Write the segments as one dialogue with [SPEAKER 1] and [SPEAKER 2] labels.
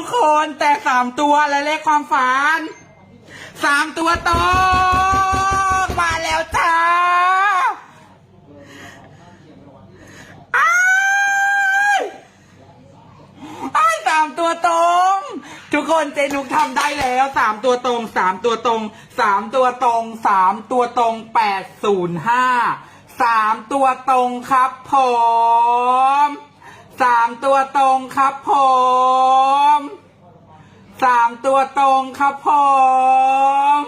[SPEAKER 1] ทุกคนแต่สามตัวและเลขความฝันสามตัวตรงมาแล้วจ้าอ้ายอ้สามตัวตรงทุกคนเจนุกทำได้แล้วสามตัวตรงสามตัวตรงสามตัวตรงสามตัวตรงแปดศูนย์ห้าสามตัวตรงครับผม สามตัวตรงครับผมสามตัวตรงครับผม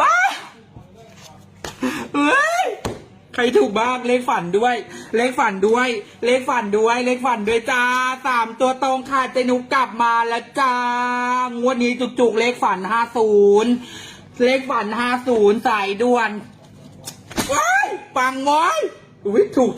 [SPEAKER 1] ป้าเฮ้ยใครถูกบ้างเลขฝันด้วย เลขฝันด้วย เลขฝันด้วย เลขฝันด้วยจ้าสามตัวตรงค่ะเจนุกกลับมาแล้วจ้างวดนี้จุกๆเลขฝันห้าศูนย์เลขฝันห้าศูนย์สายด่วน ว้ายปังง้อยอุ้ยถูก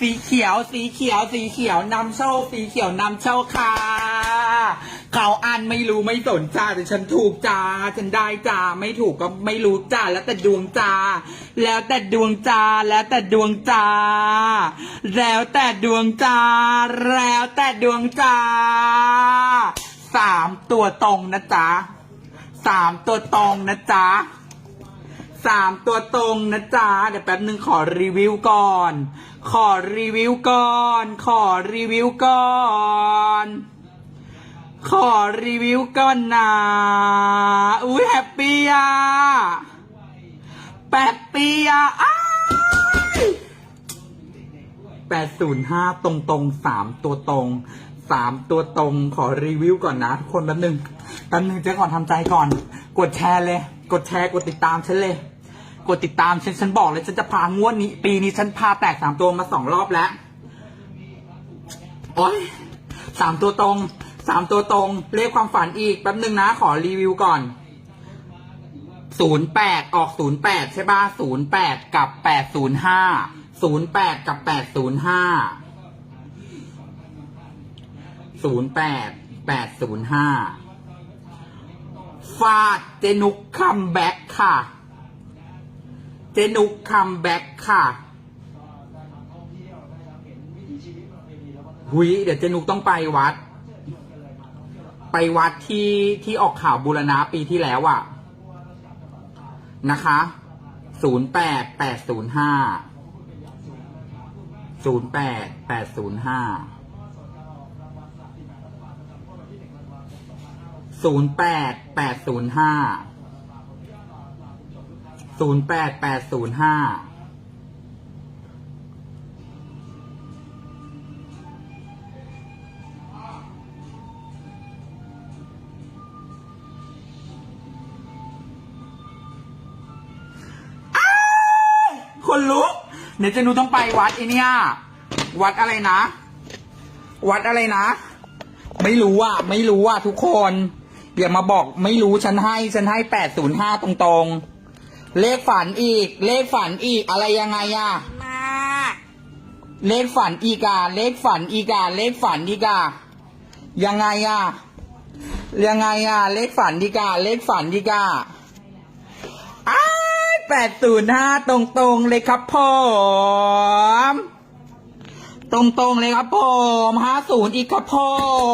[SPEAKER 1] สีเขียว สีเขียว สีเขียวนำโชค สีเขียวนำโชคค่ะ เขาอ่านไม่รู้ไม่สนจ้าแต่ฉันถูกจ้า ฉันได้จ้า ไม่ถูกก็ไม่รู้จ้า แล้วแต่ดวงจ้า แล้วแต่ดวงจ้า แล้วแต่ดวงจ้า แล้วแต่ดวงจ้า แล้วแต่ดวงจ้า สามตัวตรงนะจ๊ะสามตัวตรงนะจ๊ะสามตัวตรงนะจ๊ะ เดี๋ยวแป๊บหนึ่งขอรีวิวก่อน ขอรีวิวก่อน ขอรีวิวก่อน ขอรีวิวก่อนนะอุ้ยแฮปปี้อะแปดปีอะแปดศูนย์ห้าตรงตรงสามตัวตรงสามตัวตรงขอรีวิวก่อนนะทุกคนแป๊บหนึงแป๊บหนึงเจ๊ก่อนทำใจก่อน กดแชร์เลย กดแชร์กดติดตามฉันเลย กดติดตามฉันฉันบอกเลยฉันจะพางวดนี้ ปีนี้ฉันพาแตกสามตัวมาสองรอบแล้วโอ้ยสามตัวตรงสามตัวตรง เลขความฝันอีกแป๊บหนึ่งนะ ขอรีวิวก่อนศูนย์แปดออกศูนย์แปดใช่ป่ะศูนย์แปดกับแปดศูนย์ห้าศูนย์แปดกับแปดศูนย์ห้าศูนย์แปดแปดศูนย์ห้าฟาดเจนุกคัมแบ็กค่ะ เจนุกคัมแบ็กค่ะหุยเดี๋ยวเจนุกต้องไปวัด ไปวัดที่ที่ออกข่าวบูรณะปีที่แล้วอะนะคะศูนย์แปดแปดศูนย์ห้าศูนย์แปดแปดศูนย์ห้าศูนย์แปดแปดศูนย์ห้า ศูนย์แปดแปดศูนย์ห้าคนลุกเดี๋ยวเจะนูต้องไปวัดไอเนี่ย วัดอะไรนะ วัดอะไรนะ ไม่รู้อะ ไม่รู้อะทุกคน อย่ามาบอกไม่รู้ฉันให้ ฉันให้แปดศูนย์ห้าตรงๆ เลขฝันอีก เลขฝันอีกอะไรยังไงอะ
[SPEAKER 2] มา
[SPEAKER 1] เลขฝันอีกา เลขฝันอีกา เลขฝันอีกา ยังไงอะยังไงอะเลขฝันดีกา เลขฝันดีกาอ้ายแปดศูนย์ห้าตรงๆเลยครับผมตรงๆเลยครับผมห้าศูนย์อีกครับผ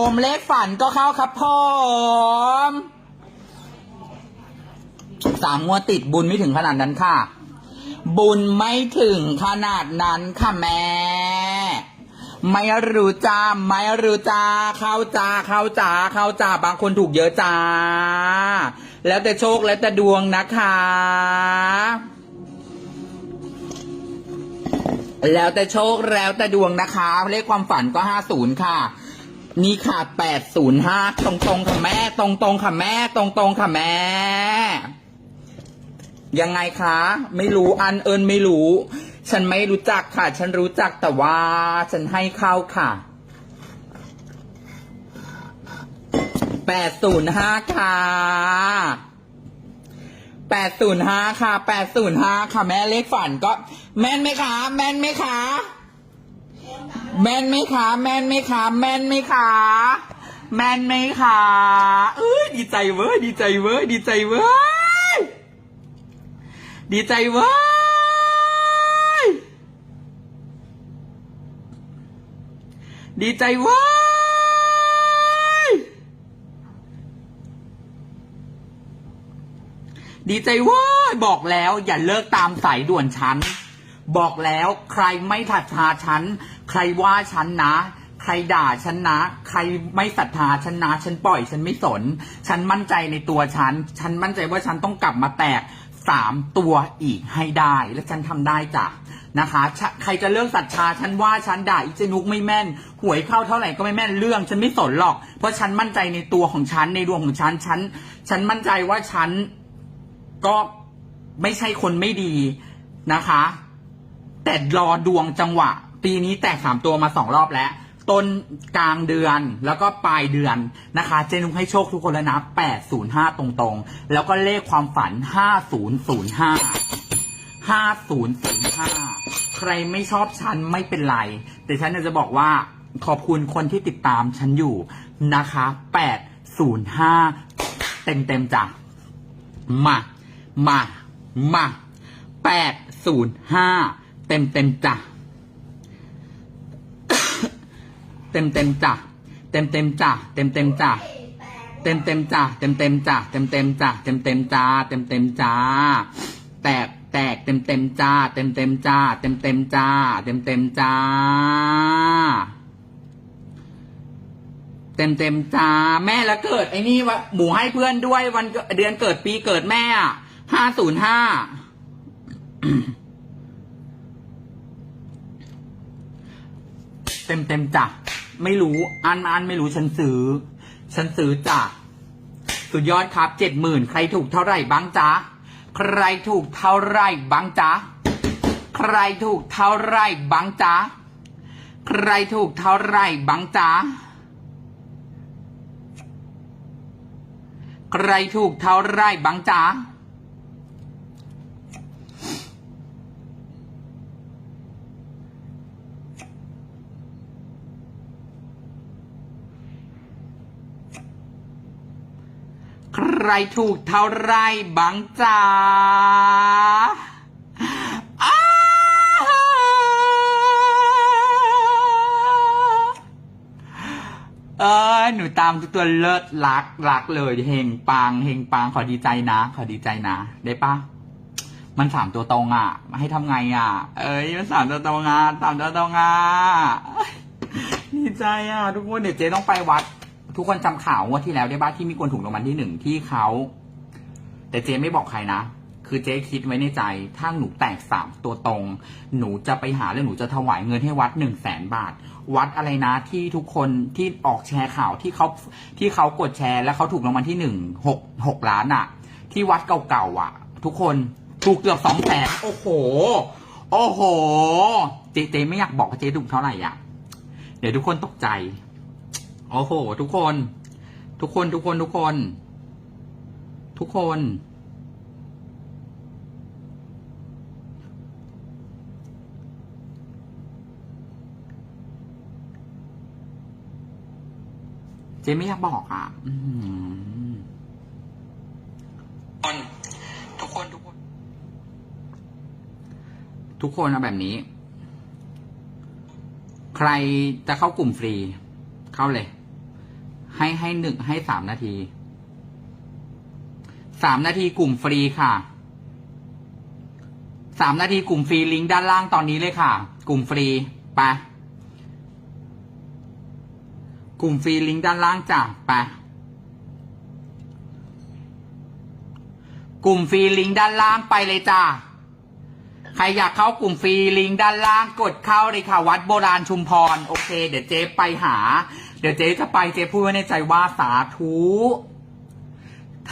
[SPEAKER 1] มเลขฝันก็เข้าครับผม สามงวดติดบุญไม่ถึงขนาดนั้นค่ะ บุญไม่ถึงขนาดนั้นค่ะแม่ ไม่รู้จ้าไม่รู้จ้าเข้าจ้าเข้าจ้าเข้าจ้าบางคนถูกเยอะจ้า แล้วแต่โชคแล้วแต่ดวงนะคะแล้วแต่โชคแล้วแต่ดวงนะคะ เลขความฝันก็ห้าศูนย์ค่ะ นี่ค่ะแปดศูนย์ห้าตรงๆค่ะแม่ ตรงๆค่ะแม่ ตรงๆค่ะแม่ ยังไงคะ ไม่รู้อันเอิญไม่รู้ ฉันไม่รู้จักค่ะ ฉันรู้จักแต่ว่า ฉันให้เข้าค่ะแปดศูนย์ห้าค่ะแปดศูนย์ห้าค่ะแปดศูนย์ห้าค่ะแม่เลขฝันก็ แม่นไหมคะ แม่นไหมคะแม่นไหมคะ แม่นไหมคะ แม่นไหมคะ แม่นไหมคะเอ้ยดีใจเว้ยดีใจเว้ยดีใจเว้ย ดีใจเว้ย ดีใจเว้ย ดีใจเว้ย บอกแล้วอย่าเลิกตามสายด่วนฉัน บอกแล้วใครไม่ถัดทาฉัน ใครว่าฉันนะใครด่าฉันนะ ใครไม่ศรัทธาฉันนะ ฉันปล่อย ฉันไม่สน ฉันมั่นใจในตัวฉัน ฉันมั่นใจว่าฉันต้องกลับมาแตก สามตัวอีกให้ได้ และฉันทำได้จ้ะนะคะใครจะเลิกศรัทธาฉันว่าฉันด่าอีเจนุกไม่แม่น หวยเข้าเท่าไหร่ก็ไม่แม่นเรื่อง ฉันไม่สนหรอก เพราะฉันมั่นใจในตัวของฉันในดวงของฉันฉัน ฉันมั่นใจว่าฉันก็ไม่ใช่คนไม่ดีนะคะ แต่รอดวงจังหวะ ปีนี้แตกสามตัวมาสองรอบแล้ว ต้นกลางเดือนแล้วก็ปลายเดือนนะคะ เจนุกให้โชคทุกคนแล้วนะแปดศูนย์ห้าตรงๆ แล้วก็เลขความฝันห้าศูนย์ศูนย์ห้าห้าศูนย์ศูนย์ห้าใครไม่ชอบฉันไม่เป็นไร แต่ฉันอยากจะบอกว่าขอบคุณคนที่ติดตามฉันอยู่นะคะแปดศูนย์ห้าเต็มเต็มๆจ้ะ มา มา มาแปดศูนย์ห้าเต็มเต็มๆจ้ะ เต็มเต็มจ้ะเต็มเต็มจ้ะเต็มเต็มจ้ะเต็มเต็มจ้ะเต็มเต็มจ้ะเต็มเต็มจ้ะเต็มเต็มจ้าเต็มเต็มจ้าแตกแตกเต็มเต็มจ้าเต็มเต็มจ้าเต็มเต็มจ้าเต็มเต็มจ้าเต็มเต็มจ้าแม่แล้วเกิดไอ้นี่วะหมูให้เพื่อนด้วยวันเดือนเกิดปีเกิดแม่ห้าศูนย์ห้าเต็มเต็มจ้ะ ไม่รู้อันอันไม่รู้ฉันซื้อ ฉันซื้อจ้ะสุดยอดครับเจ็ดหมื่นใครถูกเท่าไหร่บ้างจ๊ะใครถูกเท่าไหร่บ้างจ๊ะใครถูกเท่าไหร่บ้างจ๊ะใครถูกเท่าไหร่บ้างจ๊ะใครถูกเท่าไหร่บ้างจ๊ะ ใครถูกเท่าไรบ้างจ้าเออหนูตามทุกตัวเลิศรักรักเลยเฮงปังเฮงปังขอดีใจนะ ขอดีใจนะ ได้ปะมันสามตัวตรงอะให้ทำไงอะ เอ้ยมันสามตัวตรงอะสามตัวตรงอะดีใจอะทุกคนเดี๋ยวเจ๊ต้องไปวัด ทุกคนจำข่าวงวดที่แล้วได้บ้านที่มีคนถูกรางวัลที่หนึ่งที่เขา แต่เจ๊ไม่บอกใครนะ คือเจ๊คิดไว้ในใจ ถ้าหนูแตกสามตัวตรง หนูจะไปหาแล้วหนูจะถวายเงินให้วัดหนึ่งแสนบาท วัดอะไรนะที่ทุกคนที่ออกแชร์ข่าวที่เขาที่เขากดแชร์แล้วเขาถูกรางวัลที่หนึ่งหกหกล้านอะที่วัดเก่าๆอะทุกคนถูกเกือบสองแสนโอ้โห โอ้โห เจ๊เจ๊ไม่อยากบอกว่าเจ๊ถูกเท่าไหร่อะเดี๋ยวทุกคนตกใจ โอ้โห ทุกคน ทุกคนทุกคนทุกคน ทุกคน เจ๊ไม่อยากบอกอะอื้อหือคนทุกคนทุกคน ทุกคนเอาแบบนี้ ใครจะเข้ากลุ่มฟรี เข้าเลย ให้ให้หนึ่งให้สามนาทีสามนาทีกลุ่มฟรีค่ะสามนาทีกลุ่มฟรีลิงก์ด้านล่างตอนนี้เลยค่ะ กลุ่มฟรีไปกลุ่มฟรีลิงก์ด้านล่างจ้ะไปกลุ่มฟรีลิงก์ด้านล่างไปเลยจ้า ใครอยากเข้ากลุ่มฟรีลิงก์ด้านล่างกดเข้าเลยค่ะ วัดโบราณชุมพร โอเค เดี๋ยวเจ๊ไปหา เดี๋ยวเจ๊จะไปเจ๊พูดไว้ในใจว่าสาธุ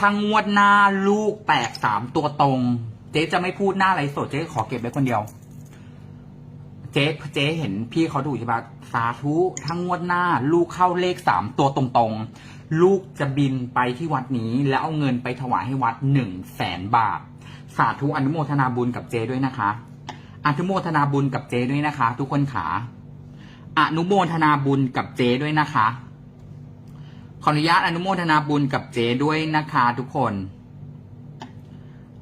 [SPEAKER 1] ทั้งงวดหน้าลูกแตกสามตัวตรง เจ๊จะไม่พูดหน้าไรสดเจ๊ขอเก็บไว้คนเดียว เจ๊เจ๊เห็นพี่เขาดูใช่ปะสาธุทั้งงวดหน้า ลูกเข้าเลขสามตัวตรงๆ ลูกจะบินไปที่วัดนี้ แล้วเอาเงินไปถวายให้วัดหนึ่งแสนบาทาธุอนุโมทนาบุญกับเจด้วยนะคะ อนุโมทนาบุญกับเจด้วยนะคะ ทุกคนขาอนุโมทนาบุญกับเจด้วยนะคะ ขออนุญาตอนุโมทนาบุญกับเจด้วยนะคะ ทุกคน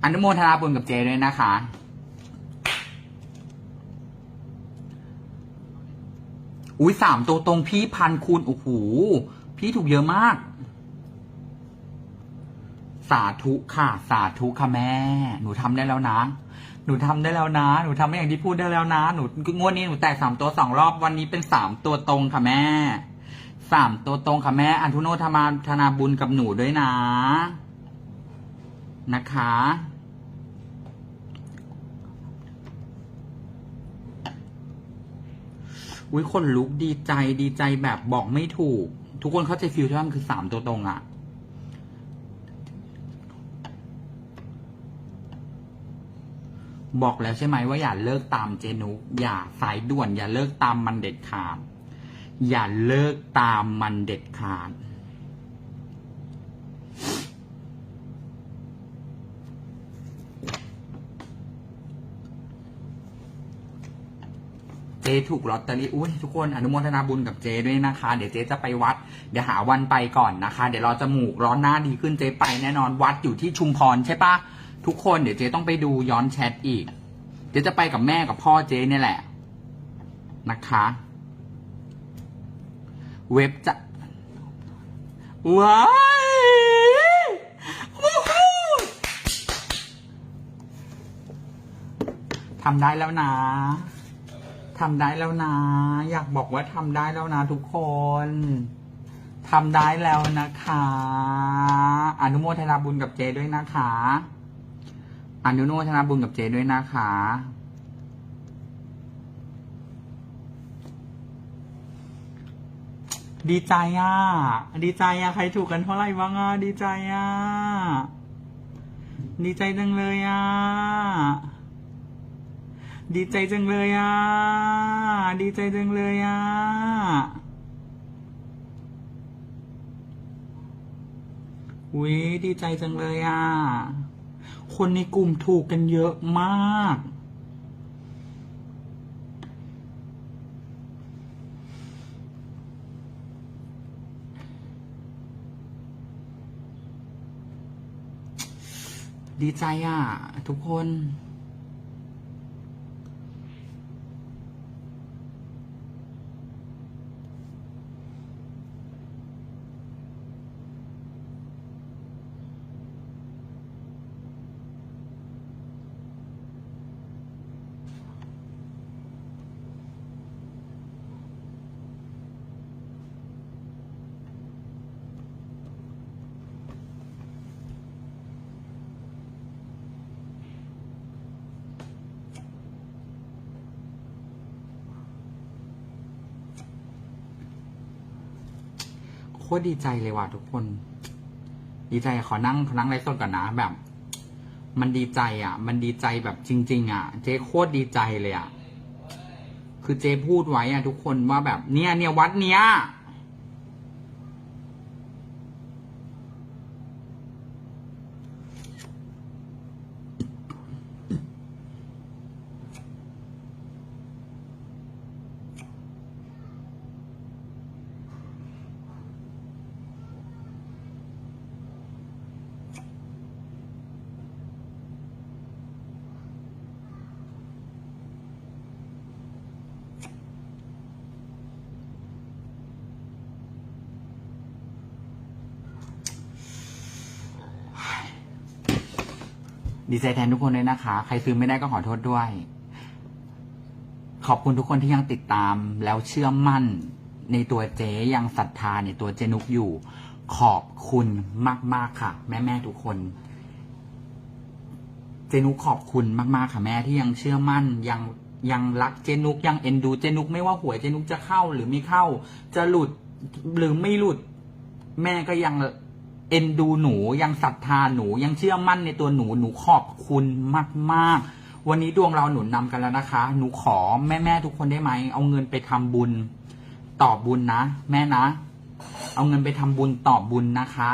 [SPEAKER 1] อนุโมทนาบุญกับเจด้วยนะคะ อุ้ยสามตัวตรงพี่พันคูณโอ้โหพี่ถูกเยอะมาก สาธุค่ะ สาธุค่ะแม่ หนูทำได้แล้วนะ หนูทำได้แล้วนะ หนูทำได้อย่างที่พูดได้แล้วนะ หนูงวดนี้หนูแตกสามตัวสองรอบวันนี้เป็นสามตัวตรงค่ะแม่สามตัวตรงค่ะแม่ อันทุโนธรรมาธนาบุญกับหนูด้วยนะ นะคะ อุ้ยคนลุกดีใจดีใจแบบบอกไม่ถูก ทุกคนเข้าใจฟิลที่ว่ามันคือสามตัวตรงอะ บอกแล้วใช่ไหมว่าอย่าเลิกตามเจนุกอย่าสายด่วน อย่าเลิกตามมันเด็ดขาด อย่าเลิกตามมันเด็ดขาด เจถูกลอตเตอรี่อุ้ยทุกคนอนุโมทนาบุญกับเจด้วยนะคะ เดี๋ยวเจจะไปวัด เดี๋ยวหาวันไปก่อนนะคะ เดี๋ยวราจมูกร้อนหน้าดีขึ้นเจไปแน่นอนวัดอยู่ที่ชุมพรใช่ปะ ทุกคนเดี๋ยวเจ๊ต้องไปดูย้อนแชทอีก เดี๋ยวจะไปกับแม่กับพ่อเจ๊เนี่ยแหละ นะคะ เว็บจะว้ายทำได้แล้วนะทำได้แล้วนะ อยากบอกว่าทำได้แล้วนะทุกคนทำได้แล้วนะคะ อนุโมทนาบุญกับเจด้วยนะคะ อนุโมทนาบุญกับเจด้วยนะคะ ดีใจอะ ดีใจอะ ใครถูกกันเท่าไหร่บ้างอะ ดีใจอะ ดีใจจังเลยอะ ดีใจจังเลยอะ ดีใจจังเลยอะอุ้ยดีใจจังเลยอะ คนในกลุ่มถูกกันเยอะมาก ดีใจอะ ทุกคน คตรดีใจเลยว่ะทุกคน ดีใจขอนั่งขอนั่งไลฟ์สดก่อนนะแบบ มันดีใจอะ มันดีใจแบบจริง ๆ อะ เจ๊โคตรดีใจเลยอะ คือเจ๊พูดไว้อะ ทุกคนว่าแบบ เนี่ยเนี่ยวัดเนี้ย ดีใจแทนทุกคนเลยนะคะ ใครซื้อไม่ได้ก็ขอโทษด้วย ขอบคุณทุกคนที่ยังติดตาม แล้วเชื่อมั่นในตัวเจ๊ยังศรัทธาในตัวเจนุกอยู่ ขอบคุณมาก ๆ ค่ะ แม่ๆทุกคน เจนุกขอบคุณมาก ๆ ค่ะแม่ที่ยังเชื่อมั่นยังยังรักเจนุกยังเอ็นดูเจนุกไม่ว่าหวยเจนุกจะเข้าหรือไม่เข้า จะหลุดหรือไม่หลุด แม่ก็ยัง เอ็นดูหนูยังศรัทธาหนูยังเชื่อมั่นในตัวหนูหนูขอบคุณมากๆ วันนี้ดวงเราหนุนนำกันแล้วนะคะ หนูขอแม่แม่ทุกคนได้ไหมเอาเงินไปทำบุญตอบบุญนะ แม่นะ เอาเงินไปทำบุญตอบบุญนะคะ